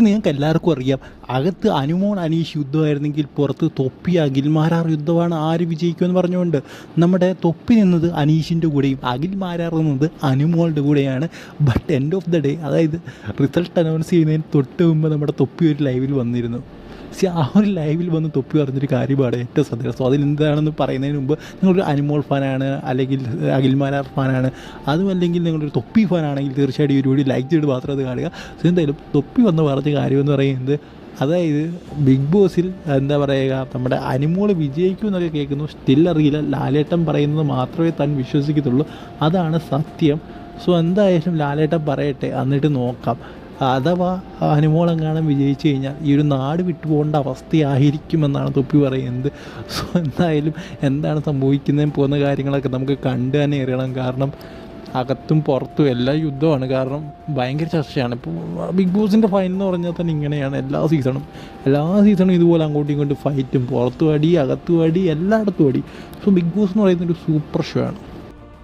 നിങ്ങൾക്ക് എല്ലാവർക്കും അറിയാം. അകത്ത് അനുമോൾ അനീഷ് യുദ്ധമായിരുന്നെങ്കിൽ പുറത്ത് തൊപ്പി അഖിൽമാരാർ യുദ്ധമാണ് ആര് വിജയിക്കുമെന്ന് പറഞ്ഞുകൊണ്ട് നമ്മുടെ തൊപ്പി നിന്നത് അനീഷിന്റെ കൂടെയും അഖിൽമാരാർ നിന്നത് അനുമോളുടെ കൂടെയാണ്. But end of the day അതായത് റിസൾട്ട് അനൗൺസ് ചെയ്യുന്നതിന് തൊട്ട് മുമ്പ് നമ്മുടെ തൊപ്പി ഒരു ലൈവിൽ വന്നിരുന്നു. പക്ഷേ ആ ഒരു ലൈവിൽ വന്ന് തൊപ്പി പറഞ്ഞൊരു കാര്യമാണ് ഏറ്റവും ശ്രദ്ധ സോ അതിലെന്താണെന്ന് പറയുന്നതിന് മുമ്പ് നിങ്ങളൊരു അനിമോൾ ഫാനാണ് അല്ലെങ്കിൽ അഖിൽമാരാർ ഫാനാണ് അതും അല്ലെങ്കിൽ നിങ്ങളൊരു തൊപ്പി ഫാനാണെങ്കിൽ തീർച്ചയായിട്ടും ഈ ഒരു വീഡിയോ ലൈക്ക് ചെയ്ത് മാത്രം അത് കാണുക. സോ എന്തായാലും തൊപ്പി വന്ന് പറഞ്ഞ കാര്യമെന്ന് പറയുന്നത് അതായത് ബിഗ് ബോസിൽ എന്താ പറയുക നമ്മുടെ അനിമോൾ വിജയിക്കും എന്നൊക്കെ കേൾക്കുന്നു. സ്റ്റിൽ അറിയില്ല. ലാലേട്ടൻ പറയുന്നത് മാത്രമേ താൻ വിശ്വസിക്കത്തുള്ളൂ. അതാണ് സത്യം. സോ എന്തായാലും ലാലേട്ടൻ പറയട്ടെ. എന്നിട്ട് നോക്കാം. അഥവാ അനുമോളം കാണാൻ വിജയിച്ചു കഴിഞ്ഞാൽ ഈ ഒരു നാട് വിട്ടുപോകേണ്ട അവസ്ഥയായിരിക്കുമെന്നാണ് തൊപ്പി പറയുന്നത്. സോ എന്തായാലും എന്താണ് സംഭവിക്കുന്നതിന് പോകുന്ന കാര്യങ്ങളൊക്കെ നമുക്ക് കണ്ടു തന്നെ അറിയണം. കാരണം അകത്തും പുറത്തും എല്ലാ യുദ്ധമാണ് കാരണം ഭയങ്കര ചർച്ചയാണ്. ഇപ്പോൾ ബിഗ് ബോസിന്റെ ഫൈൻ എന്ന് പറഞ്ഞാൽ തന്നെ ഇങ്ങനെയാണ്. എല്ലാ സീസണും എല്ലാ സീസണും ഇതുപോലെ അങ്ങോട്ടും ഇങ്ങോട്ടും ഫൈറ്റും പുറത്തും അടി അകത്തും അടി എല്ലായിടത്തും അടി. സോ ബിഗ് ബോസ് എന്ന് പറയുന്നത് ഒരു സൂപ്പർ ഷോ ആണ്.